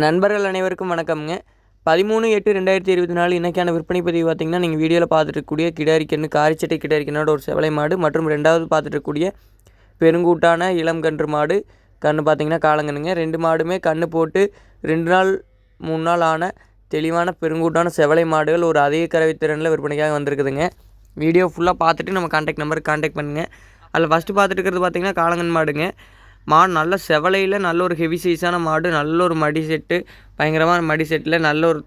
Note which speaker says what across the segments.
Speaker 1: நண்பர்கள் அனைவருக்கும் வணக்கம்ங்க. பதிமூணு எட்டு ரெண்டாயிரத்தி இருபத்தி நாலு இன்றைக்கான விற்பனை பதிவு பார்த்தீங்கன்னா நீங்கள் வீடியோவில் பார்த்துட்டுக்கூடிய கிடாரிக்கன்று காரிச்சட்டை கிடாரிக்கனோட ஒரு செவலை மாடு மற்றும் ரெண்டாவது பார்த்துட்டுக்கூடிய பெருங்கூட்டான இளம் கன்று மாடு. கன்று பார்த்தீங்கன்னா காலங்கன்னுங்க ரெண்டு மாடுமே கன்று போட்டு ரெண்டு நாள் மூணு நாள் ஆன தெளிவான பெருங்கூட்டான செவலை மாடுகள் ஒரு அதிக கறவை திறனில் விற்பனைக்காக வந்திருக்குதுங்க. வீடியோ ஃபுல்லாக பார்த்துட்டு நம்ம கான்டாக்ட் நம்பருக்கு கான்டாக்ட் பண்ணுங்கள் அதில் ஃபஸ்ட்டு பார்த்துட்டு இருக்கிறது பார்த்திங்கன்னா காலங்கன் மாடுங்க. மாடு நல்ல செவலையில் நல்ல ஒரு ஹெவி சைஸான மாடு நல்ல ஒரு மடி செட்டு பயங்கரமான மடி செட்டில் நல்ல ஒரு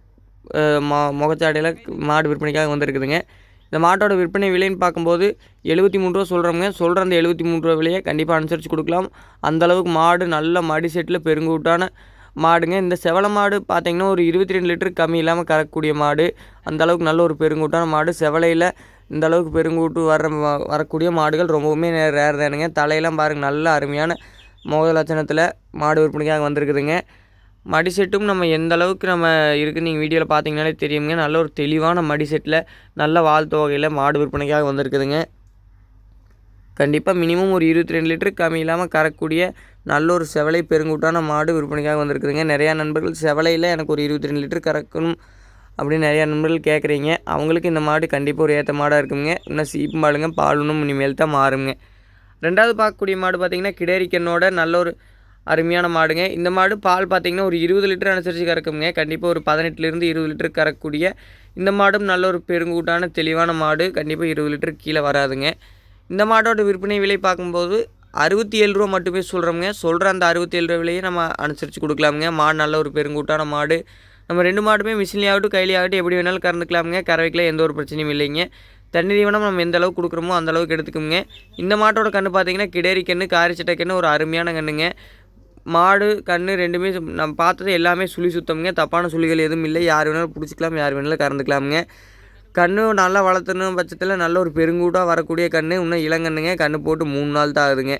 Speaker 1: மொ முகச்சாடையில் மாடு விற்பனைக்காக வந்திருக்குதுங்க. இந்த மாட்டோட விற்பனை விலைன்னு பார்க்கும்போது எழுபத்தி மூணு ரூபா சொல்கிறோங்க சொல்கிற அந்த எழுபத்தி மூணு ரூபா விலையை கண்டிப்பாக அனுசரித்து கொடுக்கலாம். அந்த அளவுக்கு மாடு நல்ல மடி செட்டில் பெருங்கூட்டான மாடுங்க. இந்த செவலை மாடு பார்த்திங்கன்னா ஒரு இருபத்தி ரெண்டு லிட்டர் கம்மி இல்லாமல் கறக்கக்கூடிய மாடு. அந்தளவுக்கு நல்ல ஒரு பெருங்கூட்டான மாடு. செவலையில் இந்த அளவுக்கு பெருங்கூட்டு வர வரக்கூடிய மாடுகள் ரொம்பவுமே ரேர் தானுங்க. தலையெல்லாம் பாருங்கள் நல்ல அருமையான முக லட்சணத்தில் மாடு விற்பனைக்காக வந்திருக்குதுங்க. மடி செட்டும் நம்ம எந்த அளவுக்கு நம்ம இருக்குன்னு நீங்கள் வீடியோவில் பார்த்தீங்கனாலே தெரியுங்க. நல்ல ஒரு தெளிவான மடி செட்டில் நல்ல வாழ் தொகையில் மாடு விற்பனைக்காக வந்திருக்குதுங்க. கண்டிப்பாக மினிமம் ஒரு இருபத்தி ரெண்டு லிட்டரு கம்மி இல்லாமல் கறக்கூடிய நல்ல ஒரு செவலை பெருங்கூட்டான மாடு விற்பனைக்காக வந்திருக்குதுங்க. நிறையா நண்பர்கள் செவலையில் எனக்கு ஒரு இருபத்தி ரெண்டு லிட்டர் கறக்கணும் அப்படின்னு நிறையா நண்பர்கள் கேட்குறீங்க அவங்களுக்கு இந்த மாடு கண்டிப்பாக ஒரு ஏற்ற மாடாக இருக்குங்க. இன்னும் சீப்பு மாடுங்க பால் இன்னும் இனிமேல் தான் மாறுங்க. ரெண்டாவது பார்க்கக்கூடிய மாடு பார்த்திங்கன்னா கிடேரிக்கண்ணோட நல்ல ஒரு அருமையான மாடுங்க. இந்த மாடு பால் பார்த்திங்கன்னா ஒரு இருபது லிட்டர் அனுசரித்து கறக்குங்க கண்டிப்பாக ஒரு பதினெட்டுலேருந்து இருபது லிட்டர் கறக்கக்கூடிய இந்த மாடும் நல்ல ஒரு பெருங்கூட்டான தெளிவான மாடு. கண்டிப்பாக இருபது லிட்டர் கீழே வராதுங்க. இந்த மாடோட விற்பனை விலை பார்க்கும்போது அறுபத்தி ஏழு ரூபா மட்டுமே சொல்கிறோமுங்க சொல்கிற அந்த அறுபத்தி ஏழு ரூபா விலையை நம்ம அனுசரித்து கொடுக்கலாமுங்க. மாடு நல்ல ஒரு பெருங்கூட்டான மாடு. நம்ம ரெண்டு மாடுமே மிஷின்லேயாகட்டும் கையிலேயாகட்டும் எப்படி வேணாலும் கறந்துக்கலாமுங்க. கறவைக்கெலாம் எந்த ஒரு பிரச்சனையும் இல்லைங்க. தண்ணி தீவனம் நம்ம எந்த அளவுக்கு கொடுக்குறோமோ அந்த அளவுக்கு எடுத்துக்கோங்க. இந்த மாட்டோட கன்று பார்த்தீங்கன்னா கிடேரி கன்று காரிச்சட்டை கன்று ஒரு அருமையான கன்றுங்க மாடு கன்று ரெண்டுமே நம்ம பார்த்தது எல்லாமே சுழி சுத்தம்ங்க. தப்பான சுழிகள் எதுவும் இல்லை. யார் வேணாலும் பிடிச்சிக்கலாம் யார் வேணாலும் கறந்துக்கலாமுங்க. கன்று நல்லா வளர்த்துன பட்சத்தில் நல்ல ஒரு பெருங்கூட்டாக வரக்கூடிய கன்று இன்னும் இளங்கன்றுங்க கன்று போட்டு மூணு நாள் தான் ஆகுதுங்க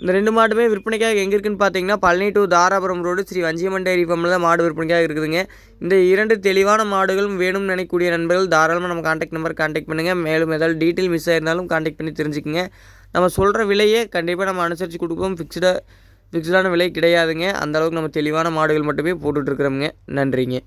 Speaker 1: இந்த ரெண்டு மாடுமே விற்பனைக்காக எங்கே இருக்குன்னு பார்த்தீங்கன்னா Palani to Dharapuram road Sri Vanjiyamman dairy ஃபார்மில் தான் மாடு விற்பனைக்காக இருக்குதுங்க. இந்த இரண்டு தெளிவான மாடுகளும் வேணும்னு நினைக்கக்கூடிய நண்பர்கள் தாராளமாக நம்ம காண்டாக்ட் நம்பர் காண்டாக்ட் பண்ணுங்கள் மேலும் ஏதாவது டீட்டெயில் மிஸ் ஆயிருந்தாலும் காண்டாக்ட் பண்ணி தெரிஞ்சுக்கங்க. நம்ம சொல்கிற விலையே கண்டிப்பாக நம்ம அனுசரித்து கொடுப்போம். ஃபிக்ஸ்டாக ஃபிக்ஸ்டான விலை கிடையாதுங்க. அந்த அளவுக்கு நம்ம தெளிவான மாடுகள் மட்டுமே போட்டுட்ருக்குறோங்க நன்றிங்க.